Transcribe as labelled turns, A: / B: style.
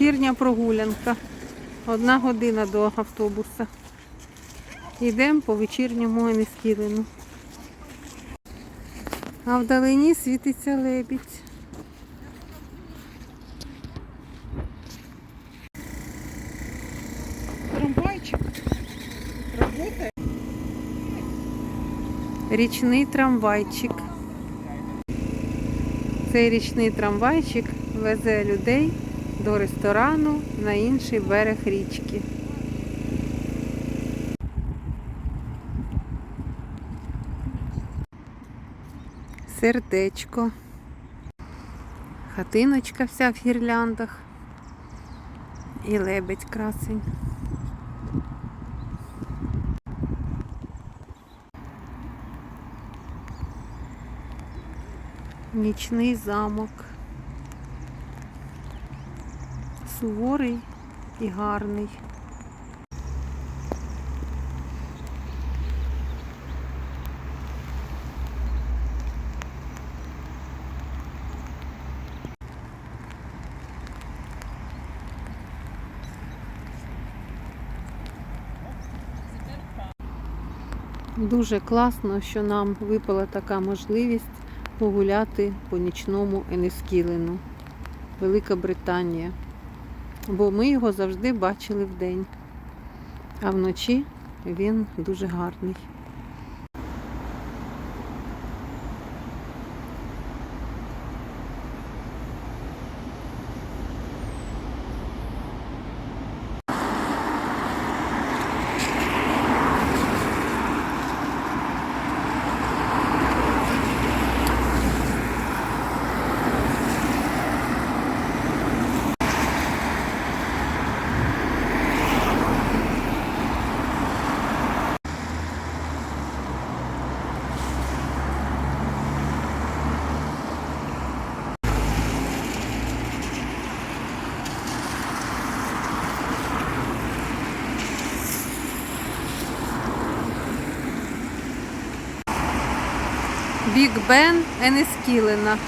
A: Вечірня прогулянка. Одна година до автобуса. Йдемо по вечірньому Енескілину. А вдалині світиться лебідь.
B: Трамвайчик работает.
A: Річний трамвайчик. Цей річний трамвайчик везе людей до ресторану на інший берег річки. Сердечко. Хатиночка вся в гірляндах. І лебедь красень. Нічний замок. Суворий і гарний. Дуже класно, що нам випала така можливість погуляти по нічному Енескілену, Велика Британія. Бо ми його завжди бачили вдень. А вночі він дуже гарний. Біг Бен Енескілена.